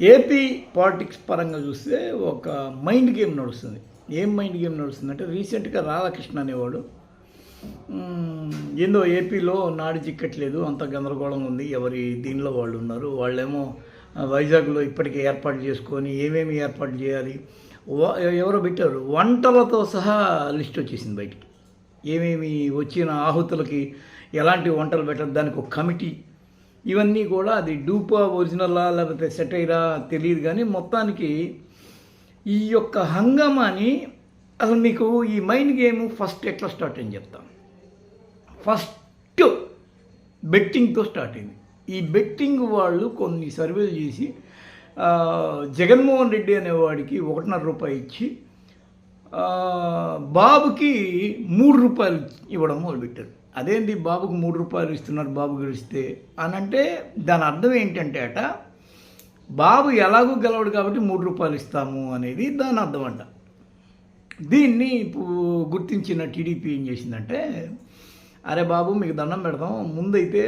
AP politics పరంగా చూస్తే ఒక మైండ్ గేమ్ నడుస్తుంది. ఏం మైండ్ గేమ్ నడుస్తుంది అంటే రీసెంట్గా రాధాకృష్ణ అనేవాడు ఏందో ఏపీలో నాడి చిక్కట్లేదు అంత గందరగోళం ఉంది ఎవరి దీనిలో వాళ్ళు ఉన్నారు వాళ్ళేమో వైజాగ్లో ఇప్పటికే ఏర్పాటు చేసుకొని ఏమేమి ఏర్పాటు చేయాలి ఎవరో పెట్టారు వంటలతో సహా లిస్ట్ వచ్చేసింది బయటికి. ఏమేమి వచ్చిన ఆహుతులకి ఎలాంటి వంటలు పెట్టాలి దానికి ఒక కమిటీ ఇవన్నీ కూడా అది డూపా ఒరిజినలా లేకపోతే సెటైరా తెలియదు కానీ మొత్తానికి ఈ యొక్క హంగామాని అసలు మీకు ఈ మైండ్ గేమ్ ఫస్ట్ ఎట్లా స్టార్ట్ అని చెప్తాను ఫస్ట్ బెట్టింగ్తో స్టార్ట్ అయింది. ఈ బెట్టింగ్ వాళ్ళు కొన్ని సర్వేలు చేసి జగన్మోహన్ రెడ్డి అనేవాడికి ఒకటిన్నర రూపాయి ఇచ్చి బాబుకి మూడు రూపాయలు ఇవ్వడం మొదలుపెట్టారు. అదేంటి బాబుకు మూడు రూపాయలు ఇస్తున్నారు బాబు గెలిస్తే అని అంటే దాని అర్థం ఏంటంటే అట బాబు ఎలాగూ గెలవడు కాబట్టి మూడు రూపాయలు ఇస్తాము అనేది దాని అర్థం అంట. దీన్ని ఇప్పుడు గుర్తించిన టీడీపీ ఏం చేసిందంటే అరే బాబు మీకు దండం పెడతాం ముందైతే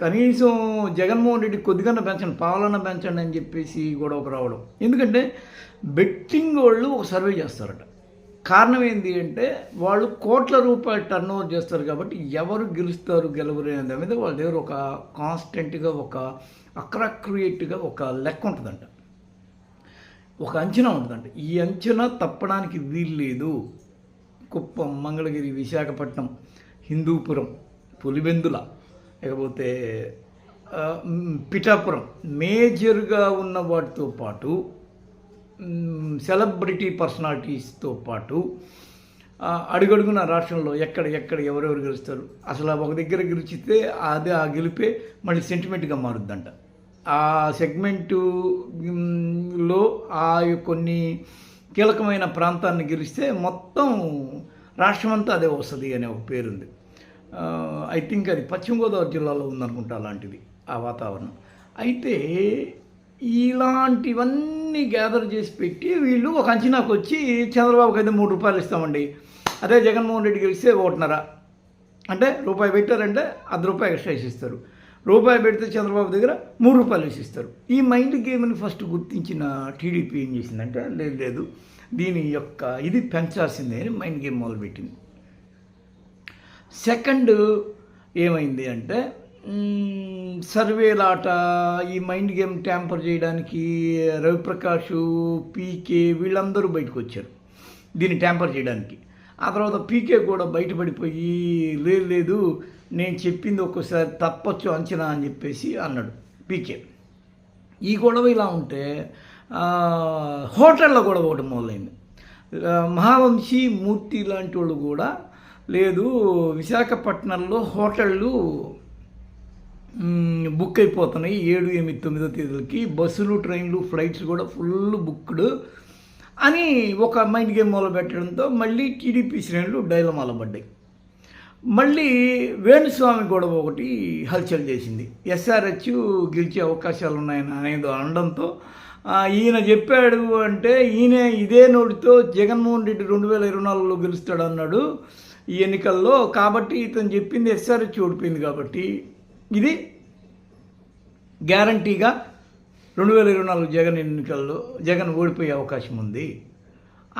కనీసం జగన్మోహన్ రెడ్డి కొద్దిగా పెంచండి పాలన పెంచండి అని చెప్పేసి గొడవకు రావడం. ఎందుకంటే బెట్టింగ్ వాళ్ళు ఒక సర్వే చేస్తారట. కారణం ఏంటి అంటే వాళ్ళు కోట్ల రూపాయలు టర్న్ ఓవర్ చేస్తారు కాబట్టి ఎవరు గెలుస్తారు గెలవరు అనే దాని మీద వాళ్ళ దగ్గర ఒక కాన్స్టెంట్గా ఒక అక్రాక్రియేట్గా ఒక లెక్క ఉంటుందంట. ఒక అంచనా ఉంటుందంట. ఈ అంచనా తప్పడానికి వీలు లేదు. కుప్పం మంగళగిరి విశాఖపట్నం హిందూపురం పులివెందుల లేకపోతే పిఠాపురం. మేజర్గా ఉన్న వాటితో పాటు సెలబ్రిటీ పర్సనాలిటీస్తో పాటు అడుగడుగున రాష్ట్రంలో ఎక్కడ ఎక్కడ ఎవరెవరు గెలుస్తారు? అసలు ఒక దగ్గర గెలిచితే అదే ఆ గెలిపే మళ్ళీ సెంటిమెంట్గా మారుద్దంట. ఆ సెగ్మెంటులో ఆ కొన్ని కీలకమైన ప్రాంతాన్ని గెలిస్తే మొత్తం రాష్ట్రమంతా అదే వస్తుంది అనే ఒక పేరుంది. ఐ థింక్ అది పశ్చిమ గోదావరి జిల్లాలో ఉందనుకుంటా అలాంటిది ఆ వాతావరణం. అయితే ఇలాంటివన్నీ గ్యాదర్ చేసి పెట్టి వీళ్ళు ఒక అంచనాకు వచ్చి చంద్రబాబుకి అయితే మూడు రూపాయలు ఇస్తామండి. అదే జగన్మోహన్ రెడ్డి గెలిస్తే ఒకటిన్నర. అంటే రూపాయి పెట్టారంటే అర్ధ రూపాయి ఎక్స్ట్రా ఇస్తారు రూపాయి పెడితే చంద్రబాబు దగ్గర మూడు రూపాయలు ఇస్తారు ఈ మైండ్ గేమ్ని ఫస్ట్ గుర్తించిన టీడీపీ ఏం చేసిందంటే లేదు లేదు దీని యొక్క ఇది పెంచాల్సిందే అని మైండ్ గేమ్ మొదలుపెట్టింది. సెకండ్ ఏమైంది అంటే సర్వేలాట ఈ మైండ్ గేమ్ ట్యాంపర్ చేయడానికి రవిప్రకాష్ పీకే వీళ్ళందరూ బయటకు వచ్చారు దీన్ని ట్యాంపర్ చేయడానికి. ఆ తర్వాత పీకే కూడా బయటపడిపోయి లేదు లేదు నేను చెప్పింది ఒక్కోసారి తప్పొచ్చు అంచనా అని చెప్పేసి అన్నాడు పీకే. ఈ గొడవ ఇలా ఉంటే హోటళ్ళ గొడవ ఒకటి మొదలైంది. మహావంశీ మూర్తి లాంటి వాళ్ళు కూడా లేదు విశాఖపట్నంలో హోటళ్ళు బుక్ అయిపోతున్నాయి. ఏడు ఎనిమిది తొమ్మిదో తేదీలకి బస్సులు ట్రైన్లు ఫ్లైట్స్ కూడా ఫుల్ బుక్డ్ అని ఒక మైండ్ గేమ్ మొదలు పెట్టడంతో మళ్ళీ టీడీపీ శ్రేణులు డైలమాల పడ్డాయి. మళ్ళీ వేణుస్వామి గొడవ ఒకటి హల్చల్ చేసింది. ఎస్ఆర్హెచ్ గెలిచే అవకాశాలు ఉన్నాయని అనేది అనడంతో ఈయన చెప్పాడు అంటే ఈయన ఇదే నోటితో జగన్మోహన్ రెడ్డి రెండు వేల ఇరవై నాలుగులో గెలుస్తాడు అన్నాడు ఈ ఎన్నికల్లో కాబట్టి ఇతను చెప్పింది ఎస్ఆర్హెచ్ ఓడిపోయింది కాబట్టి ఇది గ్యారంటీగా రెండు వేల ఇరవై నాలుగు జగన్ ఎన్నికల్లో జగన్ ఓడిపోయే అవకాశం ఉంది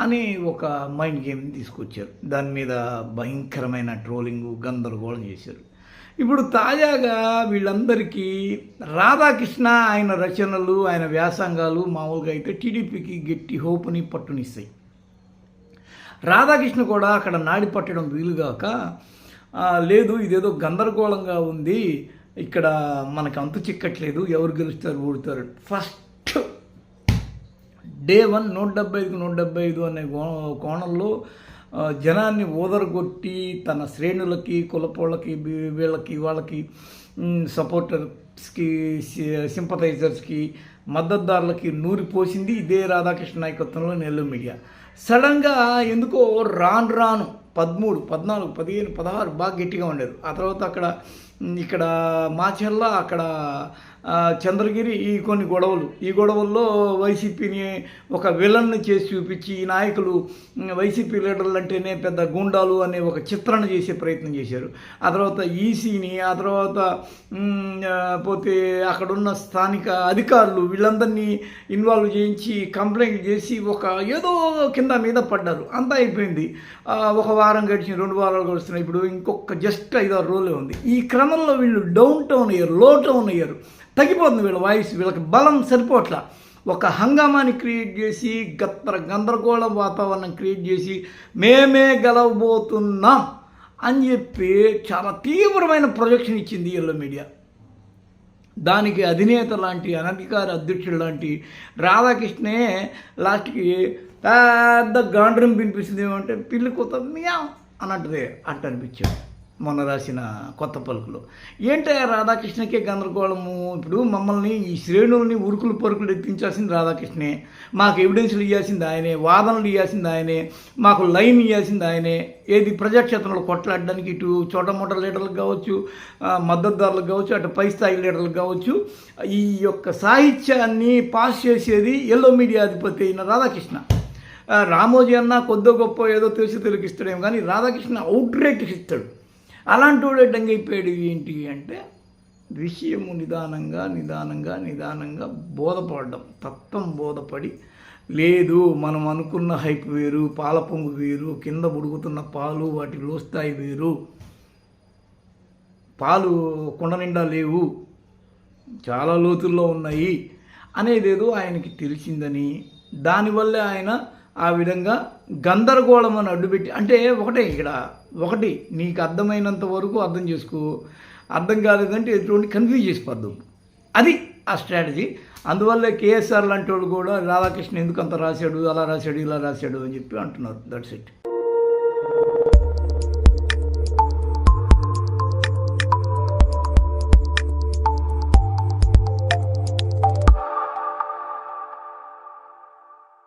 అని ఒక మైండ్ గేమ్ తీసుకొచ్చారు. దాని మీద భయంకరమైన ట్రోలింగ్ గందరగోళం చేశారు. ఇప్పుడు తాజాగా వీళ్ళందరికీ రాధాకృష్ణ ఆయన రచనలు ఆయన వ్యాసంగాలు మామూలుగా అయితే టీడీపీకి గట్టి హోపుని పట్టునిస్తాయి. రాధాకృష్ణ కూడా అక్కడ నాడి పట్టడం వీలుగాక లేదు ఇదేదో గందరగోళంగా ఉంది. ఇక్కడ మనకు అంతు చిక్కట్లేదు. ఎవరు గెలుస్తారు ఓడుతారు. ఫస్ట్ డే వన్ నూట డెబ్బై ఐదుకు నూట డెబ్బై ఐదు అనే కో- కోణంలో జనాన్ని ఓదరగొట్టి తన శ్రేణులకి కులపోళ్ళకి వీళ్ళకి వాళ్ళకి సపోర్టర్స్కి సింపథైజర్స్కి మద్దతుదారులకి నూరి పోసింది ఇదే రాధాకృష్ణ నాయకత్వంలో నెల్లూరు మీడియా. సడన్గా ఎందుకో రాను రాను పదమూడు పద్నాలుగు పదిహేను పదహారు బాగా గట్టిగా ఉండేది ఆ తర్వాత అక్కడ ఇక్కడ మాచర్ల అక్కడ చంద్రగిరి ఈ కొన్ని గొడవలు. ఈ గొడవల్లో వైసీపీని ఒక విలన్ చేసి చూపించి ఈ నాయకులు వైసీపీ లీడర్లు అంటేనే పెద్ద గుండాలు అనే ఒక చిత్రణ చేసే ప్రయత్నం చేశారు. ఆ తర్వాత ఈసీని ఆ తర్వాత పోతే అక్కడున్న స్థానిక అధికారులు వీళ్ళందరినీ ఇన్వాల్వ్ చేయించి కంప్లైంట్ చేసి ఒక ఏదో కింద మీద పడ్డారు. అంతా అయిపోయింది. ఒక వారం గడిచింది రెండు వారాలు గడుస్తున్నాయి. ఇప్పుడు ఇంకొక జస్ట్ ఐదారు రోజులే ఉంది. ఈ క్రమంలో వీళ్ళు డౌన్ టౌన్ అయ్యారు లో టౌన్ అయ్యారు. తగ్గిపోతుంది వీళ్ళ వాయిస్ వీళ్ళకి బలం సరిపోట్లా. ఒక హంగామాని క్రియేట్ చేసి గత్తర గందరగోళ వాతావరణం క్రియేట్ చేసి మేమే గెలవబోతున్నాం అని చెప్పి చాలా తీవ్రమైన ప్రొజెక్షన్ ఇచ్చింది ఎల్లో మీడియా దానికి అధినేత లాంటి అనధికార అధ్యక్షుడు లాంటి రాధాకృష్ణే లాస్ట్కి పెద్ద గాండ్రం వినిపిస్తుంది ఏమంటే పిల్లి కూత మియా అని అంటది అట్ట అనిపించాడు మొన్న రాసిన కొత్త పలుకులు. ఏంటి రాధాకృష్ణకే గందరగోళము? ఇప్పుడు మమ్మల్ని ఈ శ్రేణుల్ని ఉరుకులు పరుకులు ఎత్తించాల్సింది రాధాకృష్ణే. మాకు ఎవిడెన్స్లు ఇవ్వాల్సింది ఆయనే వాదనలు ఇవ్వాల్సింది ఆయనే మాకు లైన్ ఇవ్వాల్సింది ఆయనే. ఏది ప్రజాక్షేత్రంలో కొట్లాడడానికి ఇటు చోటమోట లీడర్లకు కావచ్చు మద్దతుదారులకు కావచ్చు అటు పై స్థాయి లీడర్లకు కావచ్చు ఈ యొక్క సాహిత్యాన్ని పాస్ చేసేది ఎల్లో మీడియా అధిపతి అయిన రాధాకృష్ణ. రామోజీ అన్న కొద్దో గొప్ప ఏదో తెలిసి తెలికిస్తాడేమో కానీ రాధాకృష్ణ అవుట్ రేట్ ఇస్తాడు అలాంటి వాడు డంగైపోయాడు ఏంటి అంటే విషయము నిదానంగా నిదానంగా నిదానంగా బోధపడడం. తత్వం బోధపడి లేదు మనం అనుకున్న హైప్ వేరు పాల పొంగు వేరు కింద ఉడుకుతున్న పాలు వాటి లోస్తాయి వేరు. పాలు కుండ నిండా లేవు చాలా లోతుల్లో ఉన్నాయి అనేదేదో ఆయనకి తెలిసిందని దానివల్లే ఆయన ఆ విధంగా గందరగోళం అని అడ్డుపెట్టి అంటే ఒకటే ఇక్కడ ఒకటి నీకు అర్థమైనంత వరకు అర్థం చేసుకో. అర్థం కాలేదంటే ఎటువంటి కన్ఫ్యూజ్ చేసిపోద్దు. అది ఆ స్ట్రాటజీ అందువల్ల కేఎస్ఆర్ లాంటి వాడు కూడా రాధాకృష్ణ ఎందుకు అంత రాశాడు అలా రాశాడు ఇలా రాశాడు అని చెప్పి అంటున్నారు. That's it